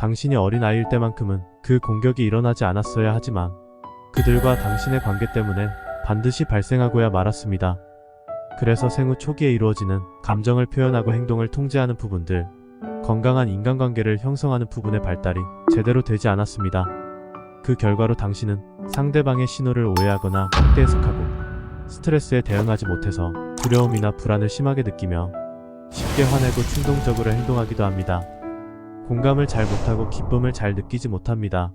당신이 어린 아이일 때만큼은 그 공격이 일어나지 않았어야 하지만 그들과 당신의 관계 때문에 반드시 발생하고야 말았습니다. 그래서 생후 초기에 이루어지는 감정을 표현하고 행동을 통제하는 부분들, 건강한 인간관계를 형성하는 부분의 발달이 제대로 되지 않았습니다. 그 결과로 당신은 상대방의 신호를 오해하거나 확대 해석하고 스트레스에 대응하지 못해서 두려움이나 불안을 심하게 느끼며 쉽게 화내고 충동적으로 행동하기도 합니다. 공감을 잘 못하고 기쁨을 잘 느끼지 못합니다.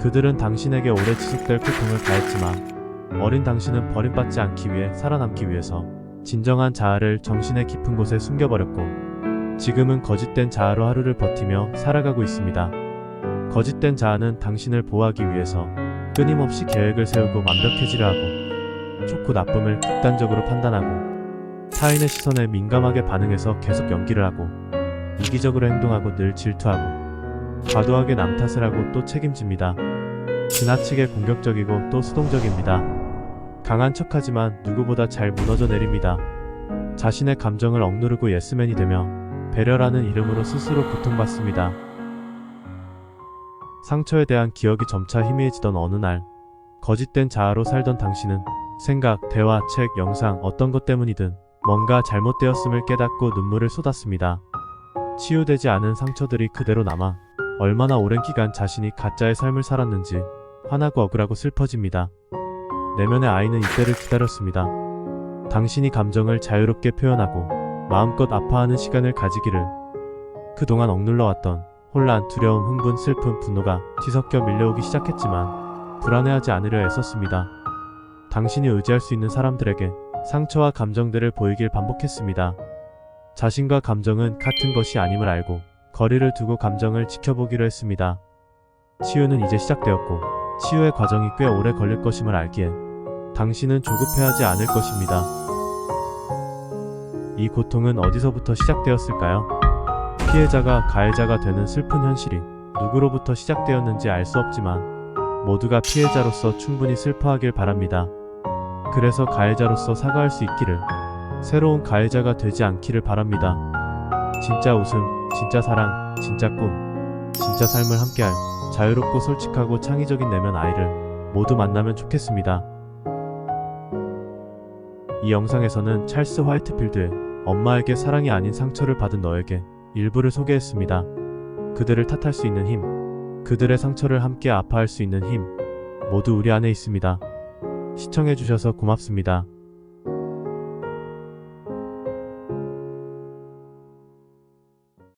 그들은 당신에게 오래 지속될 고통을 가했지만 어린 당신은 버림받지 않기 위해 살아남기 위해서 진정한 자아를 정신의 깊은 곳에 숨겨버렸고 지금은 거짓된 자아로 하루를 버티며 살아가고 있습니다. 거짓된 자아는 당신을 보호하기 위해서 끊임없이 계획을 세우고 완벽해지려 하고 좋고 나쁨을 극단적으로 판단하고 타인의 시선에 민감하게 반응해서 계속 연기를 하고 이기적으로 행동하고 늘 질투하고 과도하게 남 탓을 하고 또 책임집니다. 지나치게 공격적이고 또 수동적입니다. 강한 척하지만 누구보다 잘 무너져 내립니다. 자신의 감정을 억누르고 예스맨이 되며 배려라는 이름으로 스스로 고통받습니다. 상처에 대한 기억이 점차 희미해지던 어느 날, 거짓된 자아로 살던 당신은 생각, 대화, 책, 영상, 어떤 것 때문이든 뭔가 잘못되었음을 깨닫고 눈물을 쏟았습니다. 치유되지 않은 상처들이 그대로 남아 얼마나 오랜 기간 자신이 가짜의 삶을 살았는지 화나고 억울하고 슬퍼집니다. 내면의 아이는 이때를 기다렸습니다. 당신이 감정을 자유롭게 표현하고 마음껏 아파하는 시간을 가지기를 그동안 억눌러왔던 혼란, 두려움, 흥분, 슬픔, 분노가 뒤섞여 밀려오기 시작했지만 불안해하지 않으려 애썼습니다. 당신이 의지할 수 있는 사람들에게 상처와 감정들을 보이길 반복했습니다. 자신과 감정은 같은 것이 아님을 알고 거리를 두고 감정을 지켜보기로 했습니다. 치유는 이제 시작되었고 치유의 과정이 꽤 오래 걸릴 것임을 알기에 당신은 조급해하지 않을 것입니다. 이 고통은 어디서부터 시작되었을까요? 피해자가 가해자가 되는 슬픈 현실이 누구로부터 시작되었는지 알 수 없지만 모두가 피해자로서 충분히 슬퍼하길 바랍니다. 그래서 가해자로서 사과할 수 있기를 새로운 가해자가 되지 않기를 바랍니다. 진짜 웃음, 진짜 사랑, 진짜 꿈, 진짜 삶을 함께할 자유롭고 솔직하고 창의적인 내면 아이를 모두 만나면 좋겠습니다. 이 영상에서는 찰스 화이트필드의 엄마에게 사랑이 아닌 상처를 받은 너에게 일부를 소개했습니다. 그들을 탓할 수 있는 힘, 그들의 상처를 함께 아파할 수 있는 힘, 모두 우리 안에 있습니다. 시청해주셔서 고맙습니다.